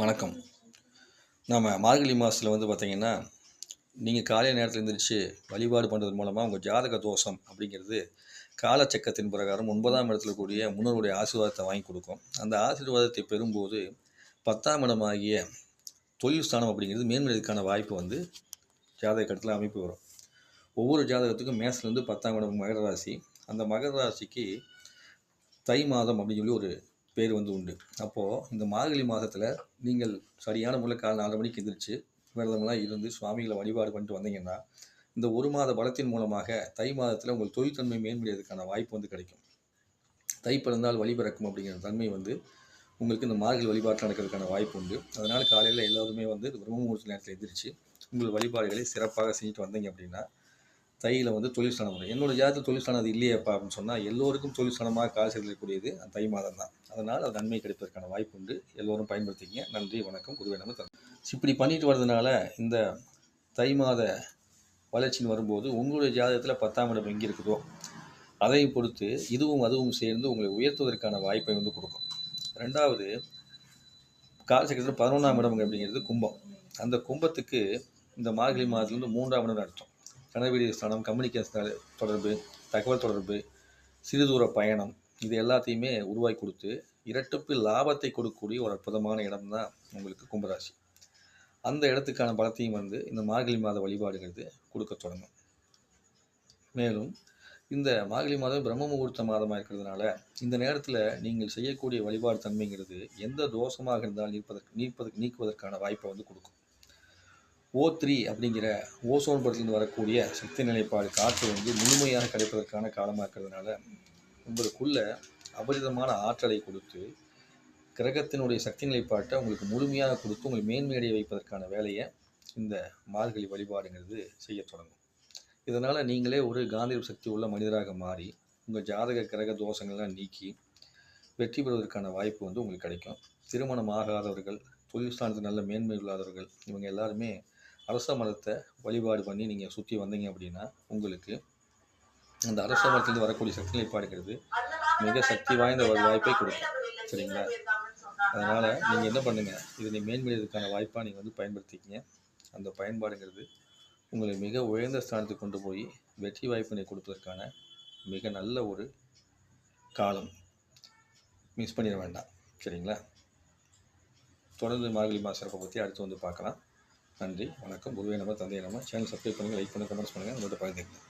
வணக்கம். நம்ம மார்கழி மாதத்தில் வந்து பார்த்திங்கன்னா நீங்கள் காலை நேரத்தில் எழுந்திரிச்சு வழிபாடு பண்ணுறது மூலமாக உங்கள் ஜாதக தோஷம் அப்படிங்கிறது காலச்சக்கத்தின் பிரகாரம் ஒன்பதாம் இடத்துல கூடிய முன்னோருடைய ஆசீர்வாதத்தை வாங்கி கொடுக்கும். அந்த ஆசீர்வாதத்தை பெறும்போது பத்தாம் இடமாகிய தொழில் ஸ்தானம் அப்படிங்கிறது மேன்மையதுக்கான வாய்ப்பு வந்து ஜாதக கட்டத்தில் அமைப்பு வரும். ஒவ்வொரு ஜாதகத்துக்கும் மேசிலேருந்து பத்தாம் இடம் மகர ராசி. அந்த மகர ராசிக்கு தை மாதம் அப்படின்னு சொல்லி ஒரு பேர் வந்து உண்டு. அப்போது இந்த மார்கழி மாதத்தில் நீங்கள் சரியான முறையில் காலை நாலு மணிக்கு எந்திரிச்சு விரதமெல்லாம் இருந்து சுவாமிகளை வழிபாடு பண்ணிட்டு வந்தீங்கன்னா இந்த ஒரு மாத பலத்தின் மூலமாக தை மாதத்தில் உங்கள் தொழில்தன்மை மேம்படுறதுக்கான வாய்ப்பு வந்து கிடைக்கும். தை பிறந்தால் வழி பிறக்கும் அப்படிங்கிற தன்மை வந்து உங்களுக்கு இந்த மார்கழி வழிபாட்டில் நடக்கிறதுக்கான வாய்ப்பு உண்டு. அதனால் காலையில் எல்லாருமே வந்து பிரம்ம முகூர்த்த நேரத்தில் எந்திரிச்சு உங்கள் வழிபாடுகளை சிறப்பாக செஞ்சுட்டு வந்தீங்க அப்படின்னா தையில் வந்து தொழில் ஸ்தானம் வரும். என்னோட ஜாதகத்தில் தொழில் ஸ்தானம் அது இல்லையேப்பா அப்படின்னு சொன்னால் எல்லோருக்கும் தொழில் ஸ்தானமாக கால் செலுத்தக்கூடியது அந்த தை மாதம் தான். அதனால் அது நன்மை கிடைப்பதற்கான வாய்ப்பு உண்டு. எல்லோரும் பயன்படுத்திங்க நன்றி வணக்கம். குருவே நம்ம தரும் இப்படி பண்ணிட்டு வர்றதுனால இந்த தை மாத வளர்ச்சின்னு வரும்போது உங்களுடைய ஜாதகத்தில் பத்தாம் இடம் எங்கே இருக்குதோ அதையும் பொறுத்து இதுவும் அதுவும் சேர்ந்து உங்களை உயர்த்துவதற்கான வாய்ப்பை வந்து கொடுக்கும். ரெண்டாவது கால சக்கரத்தில் பதினொன்றாம் இடம் அப்படிங்கிறது கும்பம். அந்த கும்பத்துக்கு இந்த மார்கழி மாதத்துலேருந்து மூன்றாம் இடம் நடத்தும் கனவீடி ஸ்தானம் கம்யூனிகேஷன் தொடர்பு தகவல் தொடர்பு சிறுதூர பயணம் இது எல்லாத்தையுமே உருவாக்கி கொடுத்து இரட்டிப்பு லாபத்தை கொடுக்கக்கூடிய ஒரு அற்புதமான இடம் தான் உங்களுக்கு கும்பராசி. அந்த இடத்துக்கான பலத்தையும் வந்து இந்த மார்கழி மாத வழிபாடுங்கிறது கொடுக்க தொடங்கும். மேலும் இந்த மார்கழி மாதம் பிரம்ம முகூர்த்த மாதமாக இருக்கிறதுனால இந்த நேரத்தில் நீங்கள் செய்யக்கூடிய வழிபாடு தன்மைங்கிறது எந்த தோஷமாக இருந்தால் நீப்பதற்கு நீப்பதற்கு நீக்குவதற்கான வாய்ப்பை வந்து கொடுக்கும். ஓ த்ரீ அப்படிங்கிற ஓசோன் படத்துலேருந்து வரக்கூடிய சக்தி நிலைப்பாடு காற்று வந்து முழுமையாக கிடைப்பதற்கான காலமாக இருக்கிறதுனால உங்களுக்குள்ள அபரிதமான ஆற்றலை கொடுத்து கிரகத்தினுடைய சக்தி நிலைப்பாட்டை உங்களுக்கு முழுமையாக கொடுத்து உங்களை மேன்மையடைய வைப்பதற்கான வேலையை இந்த மார்கழி வழிபாடுங்கிறது செய்ய தொடங்கும். இதனால் நீங்களே ஒரு காந்தி சக்தி உள்ள மனிதராக மாறி உங்கள் ஜாதக கிரக தோஷங்கள்லாம் நீக்கி வெற்றி பெறுவதற்கான வாய்ப்பு வந்து உங்களுக்கு கிடைக்கும். திருமணம் ஆகாதவர்கள் தொழில் ஸ்தானத்தில் நல்ல மேன்மை இல்லாதவர்கள் இவங்க எல்லாருமே அரச மரத்தை வழிபாடு பண்ணி நீங்கள் சுற்றி வந்தீங்க அப்படின்னா உங்களுக்கு அந்த அரச மரத்துலேருந்து வரக்கூடிய சக்தி நிலைப்பாடுகிறது மிக சக்தி வாய்ந்த ஒரு வாய்ப்பை கொடுக்கும். சரிங்களா? அதனால் நீங்கள் என்ன பண்ணுங்கள் இதனை மேன்மையதுக்கான வாய்ப்பாக நீங்கள் வந்து பயன்படுத்திக்கிங்க. அந்த பயன்பாடுங்கிறது உங்களை மிக உயர்ந்த ஸ்தானத்துக்கு கொண்டு போய் வெற்றி வாய்ப்பினை கொடுப்பதற்கான மிக நல்ல ஒரு காலம். மிஸ் பண்ணிட வேண்டாம். சரிங்களா? தொடர்ந்து மார்கழி மாத சிறப்பை பற்றி அடுத்து வந்து பார்க்கலாம். நன்றி. வணக்கம். குருவே நம்ம தந்தையை நம்ம சேனல் சப்ஸ்கிரைப் பண்ணுங்கள் லைக் பண்ணுங்கள் கமெண்ட்ஸ் பண்ணுங்கள் உங்கள்கிட்ட பகிர்ந்துக்கலாம்